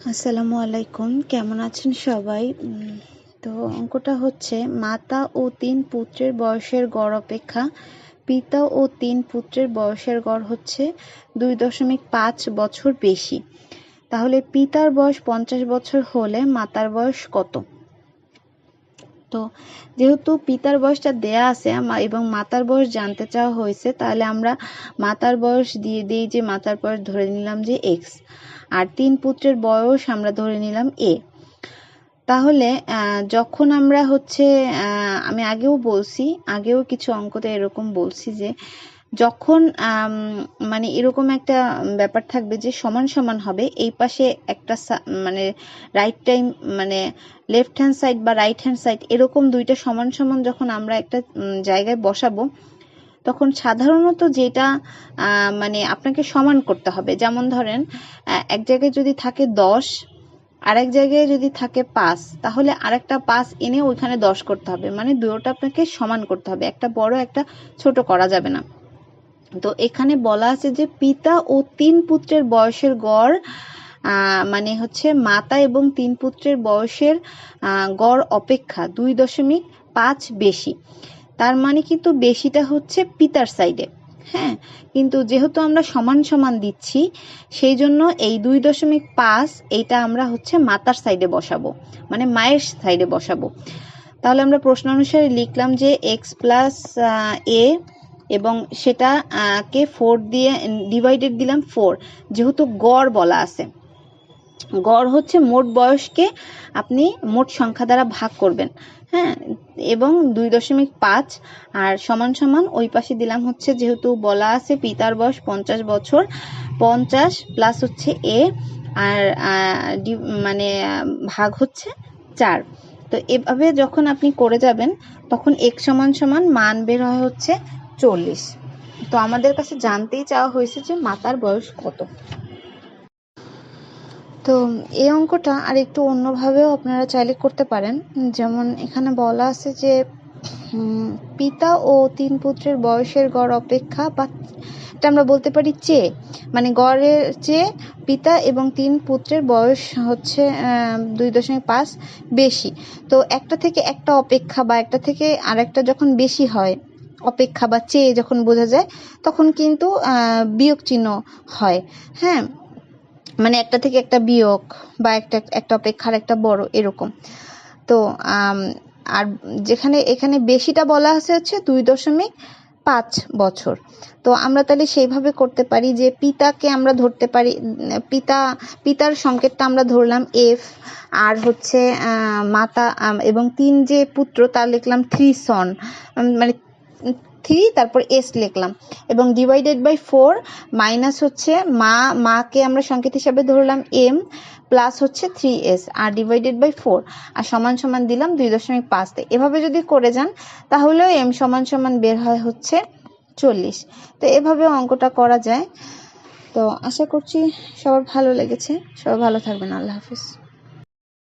আসসালামু আলাইকুম। কেমন আছেন সবাই? তো অঙ্কটা হচ্ছে, মাতা ও তিন পুত্রের বয়সের গড় অপেক্ষা। পিতা ও তিন পুত্রের বয়সের গড় হচ্ছে দুই দশমিক পাঁচ বছর বেশি। তাহলে পিতার বয়স পঞ্চাশ বছর হলে মাতার বয়স কত? তো যেহেতু পিতার বয়সটা দেয়া আছে এবং মাতার বয়স জানতে চাওয়া হয়েছে, তাহলে আমরা মাতার বয়স দিয়ে দিই যে মাতার বয়স ধরে নিলাম যে এক্স আর তিন পুত্রের বয়স আমরা ধরে নিলাম এ তাহলে যখন আমরা হচ্ছে আমি আগেও বলছি, আগেও কিছু অঙ্কতে এরকম বলছি যে যখন মানে এরকম একটা ব্যাপার থাকবে যে সমান সমান হবে, এই পাশে একটা মানে রাইট টাইম মানে লেফট হ্যান্ড সাইড বা রাইট হ্যান্ড সাইড এরকম দুইটা সমান সমান যখন আমরা একটা জায়গায় বসাবো, তখন সাধারণত যেটা মানে আপনাকে সমান করতে হবে। যেমন ধরেন এক জায়গায় যদি থাকে দশ, আরেক জায়গায় যদি থাকে পাঁচ, তাহলে আরেকটা পাঁচ এনে ওইখানে দশ করতে হবে। মানে দুটোটা আপনাকে সমান করতে হবে। একটা বড়, একটা ছোট করা যাবে না। তো এখানে বলা আছে যে পিতা ও তিন পুত্রের বয়সের গড় মানে হচ্ছে মাতা এবং তিন পুত্রের বয়সের গড় অপেক্ষা দুই দশমিক পাঁচ বেশি। তার মানে কিন্তু বেশিটা হচ্ছে পিতার সাইডে হ্যাঁ? কিন্তু যেহেতু আমরা সমান সমান দিচ্ছি, সেই জন্য এই দুই দশমিক পাঁচ এইটা আমরা হচ্ছে মাতার সাইডে বসাবো মানে মায়ের সাইডে বসাবো। তাহলে আমরা প্রশ্ন অনুসারে লিখলাম যে এক্স প্লাস এ এবং সেটা কে ফোর দিয়ে ডিভাইডেড দিলাম ফোর যেহেতু গড় বলা আছে। গড় হচ্ছে মোট বয়সকে আপনি মোট সংখ্যা দ্বারা ভাগ করবেন। হ্যাঁ এবং দুই দশমিক পাঁচ আর সমান সমান ওই পাশে দিলাম হচ্ছে যেহেতু বলা আছে পিতার বয়স পঞ্চাশ বছর, পঞ্চাশ প্লাস হচ্ছে এ আর মানে ভাগ হচ্ছে চার। তো এভাবে যখন আপনি করে যাবেন, তখন এক সমান সমান মান বের হয় হচ্ছে চল্লিশ। তো আমাদের কাছে জানতেই চাওয়া হয়েছে যে মাতার বয়স কত। তো এই অঙ্কটা আর একটু অন্যভাবেও আপনারা চাইলে করতে পারেন। যেমন এখানে বলা আছে যে পিতা ও তিন পুত্রের বয়সের গড় অপেক্ষা বা আমরা বলতে পারি চেয়ে মানে গড়ের চেয়ে পিতা এবং তিন পুত্রের বয়স হচ্ছে দুই দশমিক পাঁচ বেশি। তো একটা থেকে একটা অপেক্ষা বা একটা থেকে আরেকটা যখন বেশি হয় অপেক্ষা বা চেয়ে যখন বোঝা যায়, তখন কিন্তু বিয়োগ চিহ্ন হয়। হ্যাঁ? মানে একটা থেকে একটা বিয়োগ বা একটা একটা অপেক্ষার একটা বড়, এরকম। তো আর যেখানে, এখানে বেশিটা বলা আছে হচ্ছে দুই দশমিক পাঁচ বছর। তো আমরা তাহলে সেইভাবে করতে পারি যে পিতাকে আমরা ধরতে পারি, পিতা, পিতার সংকেতটা আমরা ধরলাম এফ, আর হচ্ছে মাতা এবং তিন যে পুত্র তার লিখলাম থ্রি সন মানে থ্রি তারপর এস লিখলাম। এবং ডিভাইডেড বাই ফোর মাইনাস হচ্ছে মা, মাকে আমরা সংকেত হিসাবে ধরলাম এম প্লাস হচ্ছে থ্রি এস আর ডিভাইডেড বাই ফোর আর সমান সমান দিলাম দুই দশমিক পাঁচতে এভাবে যদি করে যান, তাহলেও এম সমান সমান বের হয় হচ্ছে চল্লিশ। তো এভাবে অঙ্কটা করা যায়। তো আশা করছি সবার ভালো লেগেছে। সবাই ভালো থাকবেন। আল্লাহ হাফিজ।